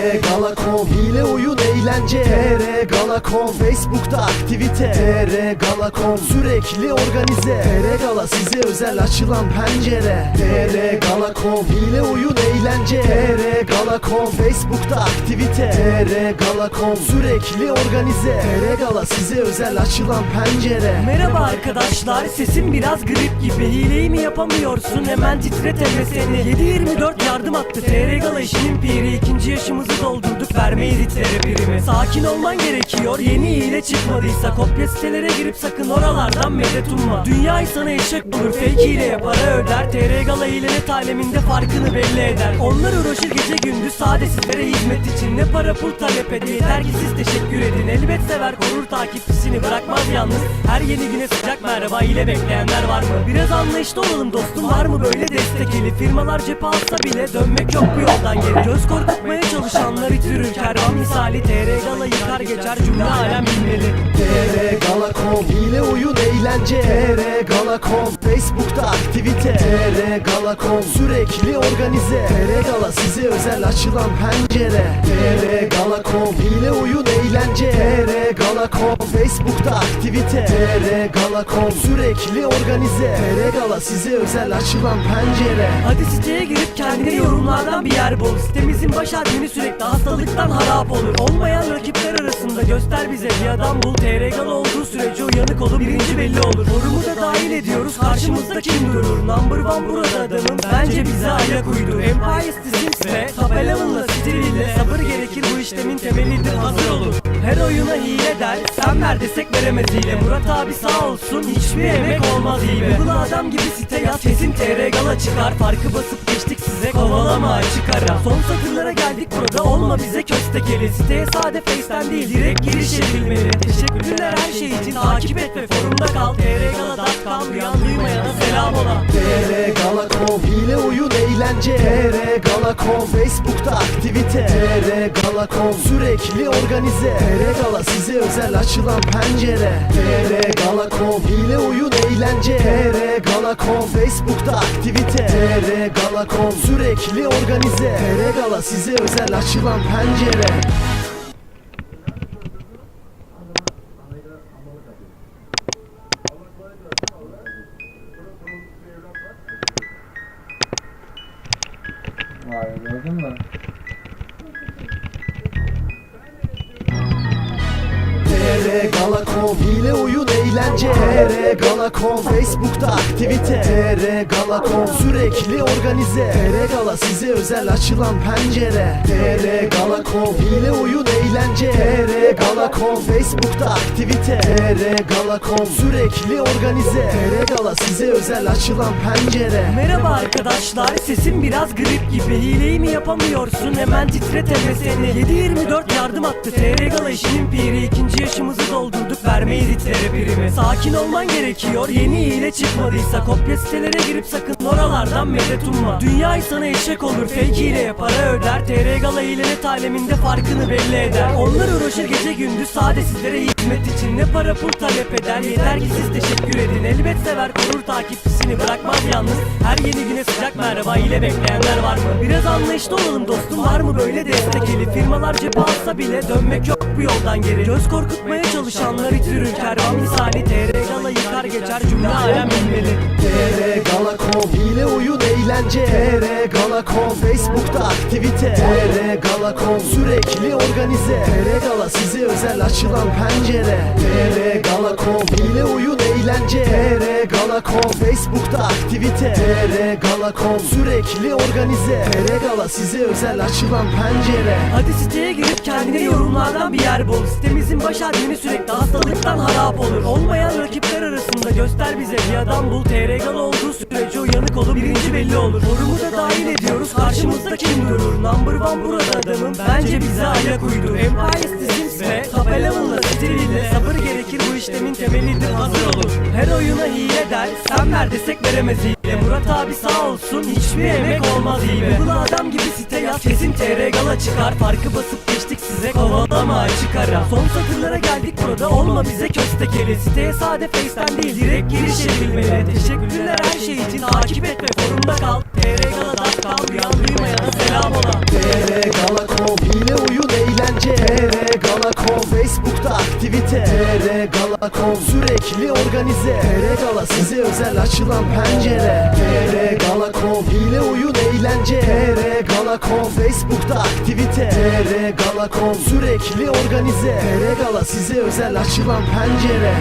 TR Gala.com Hile oyun eğlence. TR Gala.com Facebook'ta aktivite. TR Gala.com Sürekli organize. TR Gala size özel açılan pencere. TR Gala.com Hile oyun eğlence. TR Gala.com Facebook'ta aktivite. TR Gala.com Sürekli organize. TR Gala size özel açılan pencere. Merhaba arkadaşlar sesim biraz grip gibi. Hileyi mi yapamıyorsun? Hemen titret seni. 7-24 yardım attı. TR Gala işinin piri. İkinci yaşımızı doldurduk vermeyiz hitlere primi Sakin olman gerekiyor yeni hile çıkmadıysa. Kopya sitelere girip sakın oralardan medet umma. Dünya sana eşek bulur fake hileye para öder. TR Gala hilenet aleminde farkını belli eder. Onlar uğraşır gece gündüz sade sizlere hizmet için. Ne para pul talep eder yeter teşekkür edin. Elbet sever korur takipçisini bırakmaz yalnız. Her yeni güne sıcak merhaba ile bekleyenler var mı? Biraz anlayışlı olalım dostum var mı böyle destek eli? Firmalar cephe alsa bile dönmek yok bu yoldan geri. Göz korkutmaya çalışanlar itirir kervan misali TR Gala yıkar geçer cümle alem bilmeli TR Gala.com Hile oyun eğlence. TR Gala.com Facebook'ta aktivite. TR Gala.com Sürekli organize. TR Gala size özel açılan pencere. TR Gala.com Hile oyun eğlence. TR Gala.com Facebook'ta aktivite. TR Gala.com Sürekli organize. TR Gala size özel açılan pencere. Hadi siteye girip kendine yorumlardan bir yer bul. Sitemizin baş admini sürekli hastalıktan harap olur. Olmayan rakipler arasında göster bize. Bir adam bul TR Gala olduğu sürece uyanık olup birinci belli olur. Forumu da dahil ediyoruz karşımızda kim durur? Number one burada adamım bence bize ayak uydur. Empire Sims ve Tapelavınla stiliyle Sabır gerekir bu işlemin temelidir hazır olun Her oyuna hile der sen ver desek veremez hile Murat abi sağ olsun hiçbir emek olmaz hile Google adam gibi site yaz kesin TR Gala çıkar. Farkı basıp geçtik size kovalama açık Son satırlara geldik burada olma bize köstekeli Siteye sade face'ten değil direkt giriş edilmeli. Teşekkürler her şey için takip et ve forumda kal. Trgala.com Duyan duymayana selam ola. TR Gala.com Hile oyun eğlence. TR Gala.com Facebook'ta aktivite. TR Gala.com Sürekli organize TR Gala size özel açılan pencere. TR Gala.com Hile oyun eğlence. TR Gala.com Facebook'ta aktivite. TR Gala.com Sürekli organize. TR Gala size özel açılan pencere. Vay gördün mü? TR Gala.com Hile oyun eğlence TR Gala.com Facebook'ta aktivite TR Gala.com. Sürekli organize. TR Gala size özel açılan pencere. TR Gala.com Hile oyun eğlence. TR Gala.com Facebook'ta aktivite. TR Gala.com Sürekli organize. TR Gala size özel açılan pencere. Merhaba arkadaşlar sesim biraz grip gibi. Hileyi mi yapamıyorsun? Hemen titret seni 7-24 yardım attı. TR Gala işinin piri. İkinci yaşımızı doldurduk. Vermeyiz hitlere primi Sakin olman gerekiyor. Yeni hile çıkmadıysa Kopya sitelere girip sakın oralardan medet umma. Dünya sana eşek olur. Fake hileye para öder. TR Gala hilenet aleminde farkını belli eder. Onlar uğraşır gece gündüz sade sizlere hizmet için. Ne para pul talep eder? Yeter ki siz teşekkür edin. Elbet sever korur takipçisini bırakmaz yalnız. Her yeni güne sıcak merhaba ile bekleyenler var mı? Biraz anlayışlı olalım dostum. Var mı böyle destek eli? Firmalar cephe alsa bile dönmek yok bu yoldan geri. Göz korkutmaya çalışanlar itirir kervan misali TR Gala yıkar geçer cümle alem bilmeli TR Gala.com Hile oyun eğlence. TR Gala.com Facebook'ta aktivite. TR Gala.com Sürekli organize. TR Gala size özel açılan pencere. TR Gala.com Hile oyun eğlence. TR Gala.com Facebook'ta aktivite. TR Gala.com Sürekli organize. TR Gala size özel açılan pencere. Hadi siteye girip kendine yorumlardan bir yer bul. Sitemizin baş admini sürekli hastalıktan harap olur. Olmayan rakipler arasında göster bize. Bir adam bul TR Gala olduğu olup birinci belli olur. Forumu da dahil ediyoruz. Karşımızda kim durur? Number one burada adamım. Bence bize ayak uydur. Empire Sims ve Tapelavınla stiliyle Sabır gerekir. Bu işlemin temelidir. Hazır olun Her oyuna hile der. Sen ver desek veremez hile. Murat abi sağ olsun. Hiçbir emek olmaz hile. Google adam gibi site kesin TR Gala çıkar Farkı basıp geçtik size kovalama açık Son satırlara geldik burada olma bize köstekeli Siteye sade face'ten değil direkt giriş edilmeli. Teşekkürler her şey için takip et ve forumda kal. Trgala.com Duyan duymayana selam ola TR Gala.com Hile eğlence. TR Gala.com aktivite TR Gala.com sürekli organize. TR Gala size özel açılan pencere. TR Gala.com hile oyun eğlence. TR Gala.com Facebook'ta aktivite. TR Gala.com sürekli organize. TR Gala size özel açılan pencere